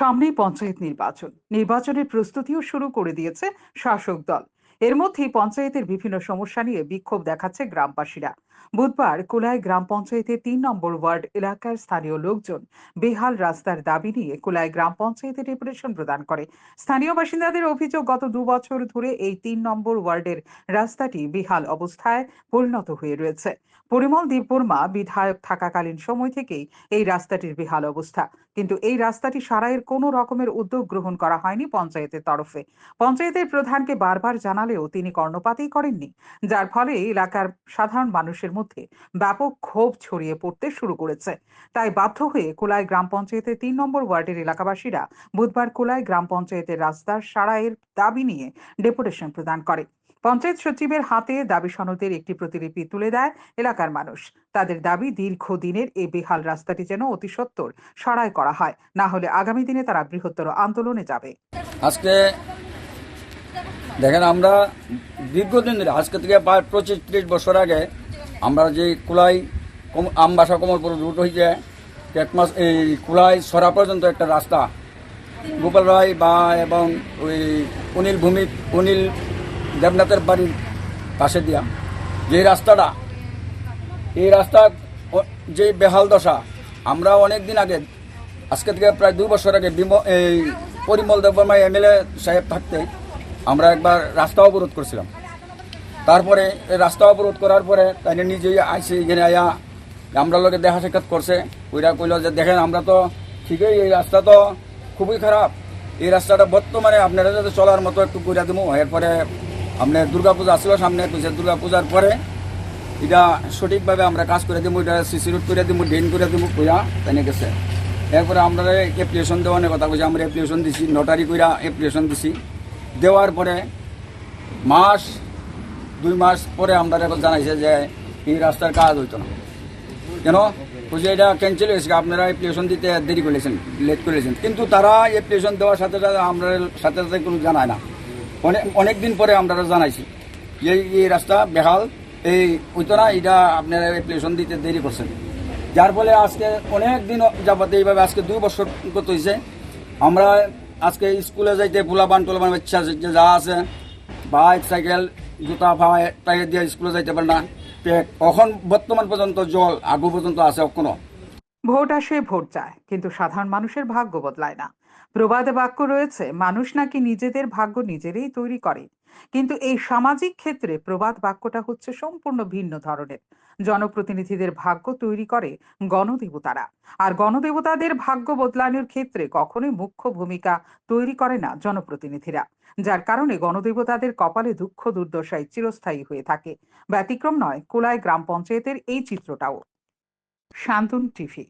সামনেই পঞ্চায়েত নির্বাচন। নির্বাচনের প্রস্তুতিও শুরু করে দিয়েছে শাসক দল। এর মধ্যেই পঞ্চায়েতের বিভিন্ন সমস্যা নিয়ে বিক্ষোভ দেখাচ্ছে গ্রামবাসীরা। বুধবার কোলায় গ্রাম পঞ্চায়েতের তিন নম্বর ওয়ার্ড এলাকার স্থানীয় লোকজন বেহাল রাস্তার দাবি নিয়ে কোলায় গ্রাম পঞ্চায়েতে ডেপুটেশন প্রদান করে। স্থানীয় বাসিন্দাদের অভিযোগ, গত দু বছর ধরে এই তিন নম্বর ওয়ার্ডের রাস্তাটি বেহাল অবস্থায় পরিণত হয়ে রয়েছে। পরিমল দেববর্মা বিধায়ক থাকাকালীন সময় থেকেই এই রাস্তাটির বেহাল অবস্থা। কিন্তু এই রাস্তাটি সারাইয়ের কোনো রকমের উদ্যোগ গ্রহণ করা হয়নি পঞ্চায়েতের তরফে। পঞ্চায়েতের প্রধানকে বারবার জানালেও তিনি কর্ণপাতই করেননি, যার ফলে এলাকার সাধারণ মানুষের মধ্যে ব্যাপক ক্ষোভ ছড়িয়ে পড়তে শুরু করেছে। তাই বাধ্য হয়ে কোলায় গ্রাম পঞ্চায়েতের তিন নম্বর ওয়ার্ডের এলাকাবাসীরা বুধবার কোলায় গ্রাম পঞ্চায়েতের রাস্তার সারাইয়ের দাবি নিয়ে ডেপুটেশন প্রদান করে। পঞ্চায়েত সচিবের হাতে দাবি সনদের একটি প্রতিলিপি তুলে দেয় এলাকার মানুষ। তাদের দাবি দীর্ঘদিনের এই বেহাল রাস্তাটি যেন অতি সত্বর সরাই করা হয়, না হলে আগামী দিনে তারা বৃহত্তর আন্দোলনে যাবে। আজকে দেখেন, আমরা দীর্ঘদিন ধরে, আজকে থেকে প্রায় পঁচিশ ত্রিশ বছর আগে আমরা যে কুলাই আমবাসা কমলপুর রুট হয়েছে টেকমাস এই কুলাই সরা পর্যন্ত একটা রাস্তা। গোপাল রায় বা এবং ওই অনিল ভূমি, অনিল দেবনাথের বাড়ির পাশে দিয়া যে রাস্তাটা, এই রাস্তা যে বেহাল দশা, আমরা অনেক দিন আগে, আজকে থেকে প্রায় দু বছর আগে বিম- এই পরিমল দেববর্মা এমএলএ সাহেব থাকতে আমরা একবার রাস্তা অবরোধ করছিলাম। তারপরে রাস্তা অবরোধ করার পরে তাই নিজেই আইসি এখানে আয়া, আমরা লোকে দেখা সাক্ষাৎ করছে। ওইরা কইল যে, দেখেন, আমরা তো ঠিকই, এই রাস্তা তো খুবই খারাপ। এই রাস্তাটা বর্তমানে আপনারা যাতে চলার মতো একটু করে দেবো এরপরে আপনার দুর্গাপূজা আসলো সামনে কইছে দুর্গাপূজার পরে এটা সঠিকভাবে আমরা কাজ করে দিব এটা সিসি রোড করে দিব ড্রেন করে দিব কইরা তাই গেছে। এরপরে আমরা অ্যাপ্লিকেশন দেওয়ার কথা কইছে, আমরা অ্যাপ্লিকেশন দিছি, নটারি কইরা অ্যাপ্লিকেশন দিছি। দেওয়ার পরে মাস, দুই মাস পরে আমরা জানাইছে যে এই রাস্তার কাজ হইতো না। কেন? বুঝে এটা ক্যান্সেল হয়েছে আপনারা অ্যাপ্লিকেশন দিতে দেরি করেছেন লেট করেছেন। কিন্তু তারা অ্যাপ্লিকেশন দেওয়ার সাথে সাথে আমরা সাথে সাথে কোনো জানায় না। অনেক অনেক দিন পরে আমরা জানাইছি, যে এই রাস্তা বেহাল, এই হইতো না, এটা আপনারা অ্যাপ্লিকেশন দিতে দেরি করছেন। যার ফলে আজকে অনেক দিন যাবত এইভাবে আজকে দুই বছর কত হয়েছে আমরা আজকে স্কুলে যাইতে পোলাবান টোলাবান বাচ্চা যা আছে, বাইক, সাইকেল, জুতা ভাই টাইয়ার দিয়ে স্কুলে যাইতে পারে না। এখন বর্তমান পর্যন্ত জল আগু পর্যন্ত আছে কোনো ভোট আসে, ভোট যায়, কিন্তু সাধারণ মানুষের ভাগ্য বদলায় না। প্রবাদে বাক্য রয়েছে, মানুষ নাকি নিজেদের ভাগ্য নিজেরাই তৈরি করে। কিন্তু এই সামাজিক ক্ষেত্রে প্রবাদ বাক্যটা হচ্ছে সম্পূর্ণ ভিন্ন ধরনের। জনপ্রতিনিধিদের ভাগ্য তৈরি করে গণদেবতারা। আর গণদেবতাদের ভাগ্য বদলানোর ক্ষেত্রে কখনোই মুখ্য ভূমিকা তৈরি করে না জনপ্রতিনিধিরা। যার কারণে গণদেবতাদের কপালে দুঃখ দুর্দশায় চিরস্থায়ী হয়ে থাকে। ব্যতিক্রম নয়, কোলায় গ্রাম পঞ্চায়েতের এই চিত্রটাও। শান্তন টিভি